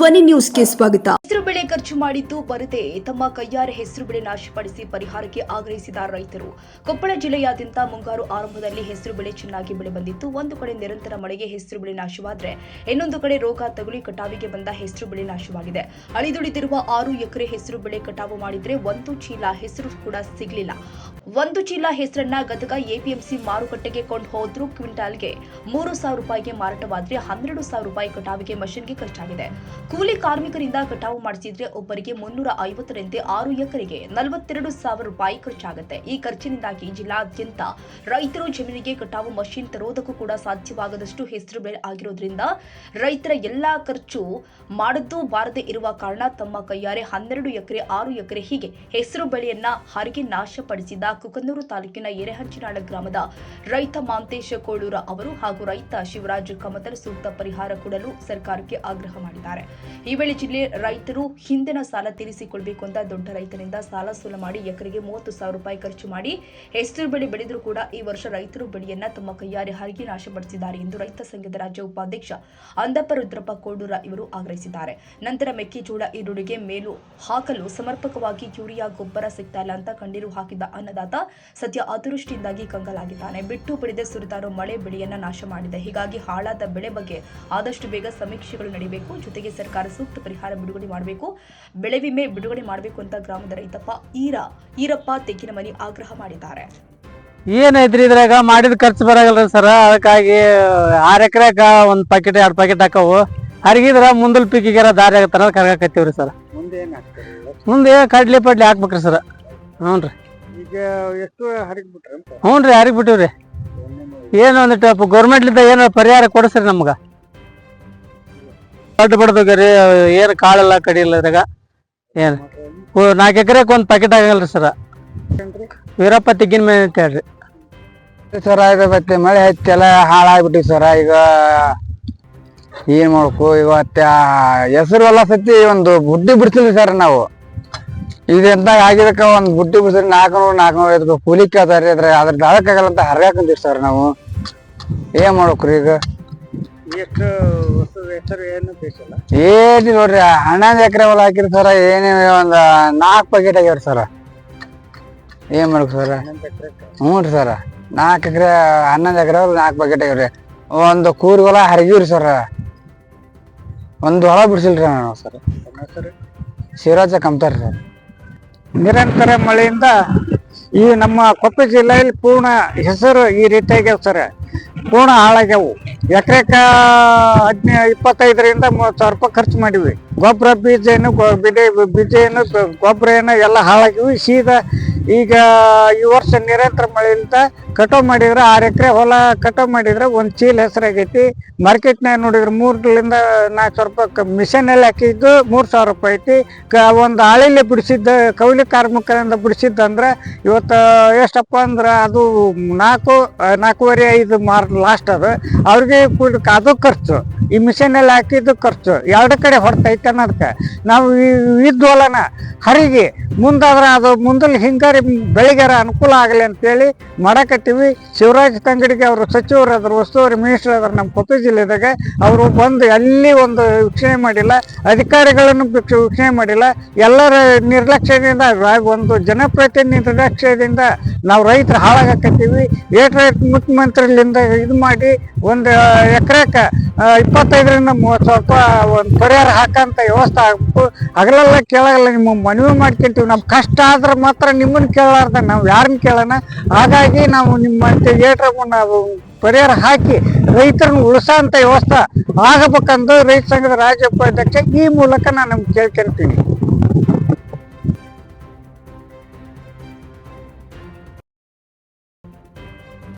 ಧ್ವನಿ ನ್ಯೂಸ್ಗೆ ಸ್ವಾಗತ. ಹೆಸರು ಬೆಳೆ ಖರ್ಚು ಮಾಡಿದ್ದು ಬರದೆ ತಮ್ಮ ಕೈಯಾರೆ ಹೆಸರು ಬೆಳೆ ನಾಶಪಡಿಸಿ ಪರಿಹಾರಕ್ಕೆ ಆಗ್ರಹಿಸಿದ ರೈತರು. ಕೊಪ್ಪಳ ಜಿಲ್ಲೆಯಾದ್ಯಂತ ಮುಂಗಾರು ಆರಂಭದಲ್ಲಿ ಹೆಸರು ಬೆಳೆ ಚೆನ್ನಾಗಿ ಬೆಳೆ ಬಂದಿತ್ತು. ಒಂದು ಕಡೆ ನಿರಂತರ ಮಳೆಗೆ ಹೆಸರು ಬೆಳೆ ನಾಶವಾದ್ರೆ ಇನ್ನೊಂದು ಕಡೆ ರೋಗ ತಗುಲಿ ಕಟಾವಿಗೆ ಬಂದ ಹೆಸರು ಬೆಳೆ ನಾಶವಾಗಿದೆ. ಅಳಿದುಳಿದಿರುವ ಆರು ಎಕರೆ ಹೆಸರು ಬೆಳೆ ಕಟಾವು ಮಾಡಿದ್ರೆ ಒಂದು ಚೀಲ ಹೆಸರು ಕೂಡ ಸಿಗಲಿಲ್ಲ. ಒಂದು ಚೀಲ ಹೆಸರನ್ನ ಗದಗ ಎಪಿಎಂಸಿ ಮಾರುಕಟ್ಟೆಗೆ ಕೊಂಡು ಹೋದ್ರು ಕ್ವಿಂಟಾಲ್ಗೆ ಮೂರು ಸಾವಿರ ರೂಪಾಯಿಗೆ ಮಾರಾಟವಾದ್ರೆ ಹನ್ನೆರಡು ಸಾವಿರ ರೂಪಾಯಿ ಕಟಾವಿಗೆ ಮಷಿನ್ಗೆ ಖರ್ಚಾಗಿದೆ. ಕೂಲಿ ಕಾರ್ಮಿಕರಿಂದ ಕಟಾವು ಮಾಡಿಸಿದ್ರೆ ಒಬ್ಬರಿಗೆ ಮುನ್ನೂರ ಐವತ್ತರಂತೆ ಆರು ಎಕರೆಗೆ ನಲವತ್ತೆರಡು ಸಾವಿರ ರೂಪಾಯಿ ಖರ್ಚಾಗುತ್ತೆ. ಈ ಖರ್ಚಿನಿಂದಾಗಿ ಜಿಲ್ಲಾದ್ಯಂತ ರೈತರು ಜಮೀನಿಗೆ ಕಟಾವು ಮಷಿನ್ ತರೋದಕ್ಕೂ ಕೂಡ ಸಾಧ್ಯವಾಗದಷ್ಟು ಹೆಸರು ಬೆಳೆ ಆಗಿರೋದ್ರಿಂದ ರೈತರ ಎಲ್ಲಾ ಖರ್ಚು ಮಾಡದ್ದು ಬಾರದೆ ಇರುವ ಕಾರಣ ತಮ್ಮ ಕೈಯಾರೆ ಹನ್ನೆರಡು ಎಕರೆ, ಆರು ಎಕರೆ ಹೀಗೆ ಹೆಸರು ಬೆಳೆಯನ್ನ ಹರಿಗೆ ನಾಶಪಡಿಸಿದ ಕುಕನೂರು ತಾಲೂಕಿನ ಎರೆಹಂಚಿನಾಳ ಗ್ರಾಮದ ರೈತ ಮಾಂತೇಶ ಕೋಳೂರ ಅವರು ಹಾಗೂ ರೈತ ಶಿವರಾಜ್ ಕಮತರ್ ಸೂಕ್ತ ಪರಿಹಾರ ಕೊಡಲು ಸರ್ಕಾರಕ್ಕೆ ಆಗ್ರಹ ಮಾಡಿದ್ದಾರೆ. ಈ ವೇಳೆ ಜಿಲ್ಲೆ ರೈತರು ಹಿಂದಿನ ಸಾಲ ತೀರಿಸಿಕೊಳ್ಬೇಕು ಅಂತ ದೊಡ್ಡ ರೈತರಿಂದ ಸಾಲ ಸೂಲ ಮಾಡಿ ಎಕರೆಗೆ ಮೂವತ್ತು ಸಾವಿರ ರೂಪಾಯಿ ಖರ್ಚು ಮಾಡಿ ಹೆಸರು ಬೆಳೆ ಬೆಳೆದರೂ ಕೂಡ ಈ ವರ್ಷ ರೈತರು ಬೆಳೆಯನ್ನ ತಮ್ಮ ಕೈಯಾರೆ ಹರಿಗೆ ನಾಶಪಡಿಸಿದ್ದಾರೆ ಎಂದು ರೈತ ಸಂಘದ ರಾಜ್ಯ ಉಪಾಧ್ಯಕ್ಷ ಅಂದಪ್ಪ ರುದ್ರಪ್ಪ ಕೋಡೂರ ಇವರು ಆಗ್ರಹಿಸಿದ್ದಾರೆ. ನಂತರ ಮೆಕ್ಕೆಜೋಳ ಈರುಳ್ಳಿಗೆ ಮೇಲು ಹಾಕಲು ಸಮರ್ಪಕವಾಗಿ ಯೂರಿಯಾ, ಗೊಬ್ಬರ ಸಿಗ್ತಾ ಇಲ್ಲ ಅಂತ ಕಣ್ಣೀರು ಹಾಕಿದ್ದ ಅನ್ನದಾತ ಸದ್ಯ ಅತಿವೃಷ್ಟಿಯಿಂದಾಗಿ ಕಂಗಲಾಗಿದ್ದಾನೆ. ಬಿಟ್ಟು ಬಿಡದೆ ಸುರಿದಾರೋ ಮಳೆ ಬೆಳೆಯನ್ನ ನಾಶ ಮಾಡಿದೆ. ಹೀಗಾಗಿ ಹಾಳಾದ ಬೆಳೆ ಬಗ್ಗೆ ಆದಷ್ಟು ಬೇಗ ಸಮೀಕ್ಷೆಗಳು ನಡೆಯಬೇಕು ಜೊತೆಗೆ ಸರ್ಕಾರ ಸೂಕ್ತ ಪರಿಹಾರ ಬಿಡುಗಡೆ ಮಾಡಬೇಕು ಬೆಳೆ ವಿಮೆ ಬಿಡುಗಡೆ ಮಾಡಬೇಕು ಅಂತ ಗ್ರಾಮದ ರೈತಪ್ಪ ಈರ ಈರಪ್ಪ ತೆಗ್ಗಿನಮನಿ ಆಗ್ರಹ ಮಾಡಿದ್ದಾರೆ. ಏನೈತ್ರಿ ಇದ್ರಾಗ? ಮಾಡಿದ ಖರ್ಚು ಬರಾಗಲ್ರಿ ಸರ್. ಅದಕ್ಕಾಗಿ ಆರ್ ಎಕರೆ ಒಂದ್ ಪ್ಯಾಕೆಟ್ ಎರಡ್ ಪ್ಯಾಕೆಟ್ ಹಾಕವು. ಹರಿಗಿದ್ರ ಮುಂದಲ್ ಪೀಕಿಗೆರ ದಾರಿ ಆಗತ್ತಾರ ಕರ್ಗಾಕತ್ತೀವ್ರಿ ಸರ್. ಮುಂದೆ ಕಡ್ಲಿ ಪಡ್ಲಿ ಹಾಕ್ಬೇಕ್ರಿ ಸರ್. ಹ್ಞೂನ್ರಿ ಈಗ ಎಷ್ಟು ಹರಿಗ್ ಬಿಟ್ರಿ ಹರಿಗ್ ಬಿಟ್ಟಿವ್ರಿ ಏನು ಒಂದಿಟ್ಟು ಗೌರ್ಮೆಂಟ್ಲಿಂದ ಏನು ಪರಿಹಾರ ಕೊಡಿಸ್ರಿ ನಮ್ಗ. ದೊಡ್ಡ ರೀ ಏನು ಕಾಳೆಲ್ಲ ಕಡಿಲ್ಲ ಇದ್ರಾಗ? ಏನು? ನಾಲ್ಕು ಎಕರೆಗೆ ಒಂದ್ ಪ್ಯಾಕೆಟ್ ಆಗಲ್ರಿ ಸರ್. ವೀರಪ್ಪ ತೆಗ್ಗಿನ ಮೇಲೆ ಹೇಳ್ರಿ. ಸರ ಇದು ಮತ್ತೆ ಮಳೆ ಹತ್ತಿ ಎಲ್ಲ ಹಾಳಾಗ್ಬಿಟ್ಟಿವಿ ಸರ. ಈಗ ಏನ್ ಮಾಡ್ಬೇಕು? ಇವತ್ತ ಹೆಸರು ಎಲ್ಲ ಸತಿ ಒಂದು ಬುಡ್ಡಿ ಬಿಡ್ಸಿದ್ವಿ ಸರ್ ನಾವು. ಇದೆಂತ ಆಗಿದಕ್ಕ ಒಂದ್ ಬುಡ್ಡಿ ಬಿಡ್ಸಿದ್ರೆ ನಾಲ್ಕುನೂರು ನಾಲ್ಕುನೂರು ಐದು ಕೂಲಿ ಕೇಳ್ತಾರ್ರಿ ಅದ್ರ ಅದ್ರ ದಾಳಕ್ಕಾಗಲ್ಲ ಅಂತ ಹರ್ಯಾಕಂತೀವಿ ಸರ್ ನಾವು. ಏನ್ ಮಾಡ್ಬೇಕ್ರಿ ಈಗ? ಎಷ್ಟು ಹೆಸರು ಏನು ಬೇಕಿಲ್ಲ? ಏನು ನೋಡ್ರಿ ಹನ್ನೊಂದು ಎಕರೆ ಹೊಲ ಹಾಕಿರಿ ಸರ ಏನೇ ಒಂದು ನಾಲ್ಕು ಪ್ಯಾಕೆಟ್ ಆಗ್ಯಾವ್ರಿ ಸರ. ಏನ್ ಮಾಡ್ಬೇಕು ಸರ? ಹ್ಞೂ ರೀ ಸರ ನಾಲ್ಕು ಎಕರೆ ಹನ್ನೊಂದು ಎಕರೆ ನಾಲ್ಕು ಪ್ಯಾಕೆಟ್ ಆಗ್ಯಾವ್ರಿ. ಒಂದು ಕೂರಿ ಹೊಲ ಹರಿಗಿವ್ರಿ ಸರ. ಒಂದು ಹೊಲ ಬಿಡ್ಸಿಲ್ರಿ ನಾವು ಸರ್. ಶಿವರಾಜ ಕಮ್ತಾರ ಸರ್. ನಿರಂತರ ಮಳೆಯಿಂದ ಈ ನಮ್ಮ ಕೊಪ್ಪಳ ಜಿಲ್ಲೆಯಲ್ಲಿ ಪೂರ್ಣ ಹೆಸರು ಈ ರೀತಿಯಾಗ್ಯಾವ ಸರ್. ಪೂರ್ಣ ಹಾಳಾಗ್ಯಾವು. ಎಕರೆಕ ಹದಿನೈ ಇಪ್ಪತ್ತೈದರಿಂದ ಮೂವತ್ತು ಸಾವಿರ ರೂಪಾಯಿ ಖರ್ಚು ಮಾಡಿವಿ ಗೊಬ್ಬರ ಬೀಜ ಏನು ಬೀಜ ಏನು ಗೊಬ್ಬರ ಏನು ಎಲ್ಲ ಹಾಳಾಗಿವಿ ಸೀದಾ ಈಗ ಈ ವರ್ಷ ನಿರಂತರ ಮಳೆಯಿಂದ ಕಟಾವ್ ಮಾಡಿದ್ರೆ ಆರು ಎಕರೆ ಹೊಲ ಕಟಾವ್ ಮಾಡಿದ್ರೆ ಒಂದು ಚೀಲ ಹೆಸರಾಗೈತಿ. ಮಾರ್ಕೆಟ್ನಾಗ ನೋಡಿದ್ರೆ ಮೂರರಿಂದ ನಾಲ್ಕು ಸಾವಿರ ರೂಪಾಯಿ ಮಿಷನಲ್ಲಿ ಹಾಕಿದ್ದು ಮೂರು ಸಾವಿರ ರೂಪಾಯಿ ಐತಿ. ಕ ಒಂದು ಆಳಿಲೆ ಬಿಡಿಸಿದ್ದ ಕೌಲಿ ಕಾರ್ಮಿಕರಿಂದ ಬಿಡಿಸಿದ್ದಂದ್ರೆ ಇವತ್ತು ಎಷ್ಟಪ್ಪ ಅಂದ್ರೆ ಅದು ನಾಲ್ಕು ನಾಲ್ಕೂವರೆ ಐದು ಮಾರ್ ಲಾಸ್ಟ್ ಅದು. ಅವ್ರಿಗೆ ಅದು ಖರ್ಚು. ಈ ಮಿಷನಲ್ಲಿ ಹಾಕಿದ್ದು ಖರ್ಚು. ಎರಡು ಕಡೆ ಹೊರತೈತೆ ಅನ್ನೋದಕ್ಕೆ ನಾವು ಇದ್ದ ಹೊಲನ ಹರಿಗೆ ಮುಂದಾದ್ರೆ ಅದು ಮುಂದಲ್ಲಿ ಹಿಂಗಾರಿ ಬೆಳಿಗಾರ ಅನುಕೂಲ ಆಗಲಿ ಅಂತೇಳಿ ಮಾಡಕತ್ತೀವಿ ಶಿವರಾಜ್ ತಂಗಡಿಗೆ ಅವರು ಸಚಿವರು ಅದ್ರ ಉಸ್ತುವಾರಿ ಮಿನಿಸ್ಟರ್ ಅದ್ರ ನಮ್ಮ ಕೊಪ್ಪಳ ಜಿಲ್ಲೆದಾಗ ಅವರು ಬಂದು ಅಲ್ಲಿ ಒಂದು ವೀಕ್ಷಣೆ ಮಾಡಿಲ್ಲ, ಅಧಿಕಾರಿಗಳನ್ನು ವೀಕ್ಷ- ವೀಕ್ಷಣೆ ಮಾಡಿಲ್ಲ, ಎಲ್ಲರ ನಿರ್ಲಕ್ಷ್ಯದಿಂದ ಒಂದು ಜನಪ್ರತಿನಿಧಿ ನಿರ್ಲಕ್ಷ್ಯದಿಂದ ನಾವು ರೈತರು ಹಾಳಾಗಕತ್ತೀವಿ. ಏಟ್ ಮುಖ್ಯಮಂತ್ರಿಲಿಂದ ಇದು ಮಾಡಿ ಒಂದು ಎಕರೆಕ ಇಪ್ಪತ್ತೈದರಿಂದ ಮೂವತ್ತು ಸಾವಿರ ರೂಪಾಯಿ ಒಂದು ಪರಿಹಾರ ಹಾಕಂತ ವ್ಯವಸ್ಥೆ ಆಗ್ಬೇಕು ಹಗಲೆಲ್ಲ ಕೇಳಲ್ಲ, ನಿಮ್ಮ ಮನವಿ ಮಾಡ್ಕೊಂತೀವಿ. ನಮ್ಮ ಕಷ್ಟ ಆದ್ರೆ ಮಾತ್ರ ನಿಮ್ಮನ್ನ ಕೇಳಾರ್ದ ನಾವು ಯಾರನ್ನ ಕೇಳೋಣ? ಹಾಗಾಗಿ ನಾವು ನಿಮ್ಮ ಏಟ್ರ ನಾವು ಪರಿಹಾರ ಹಾಕಿ ರೈತರನ್ನ ಉಳಿಸೋಂಥ ವ್ಯವಸ್ಥೆ ಆಗಬೇಕಂದು ರೈತ ಸಂಘದ ರಾಜ್ಯ ಉಪಾಧ್ಯಕ್ಷ ಈ ಮೂಲಕ ನಾನು ಕೇಳ್ಕೊಂತೀನಿ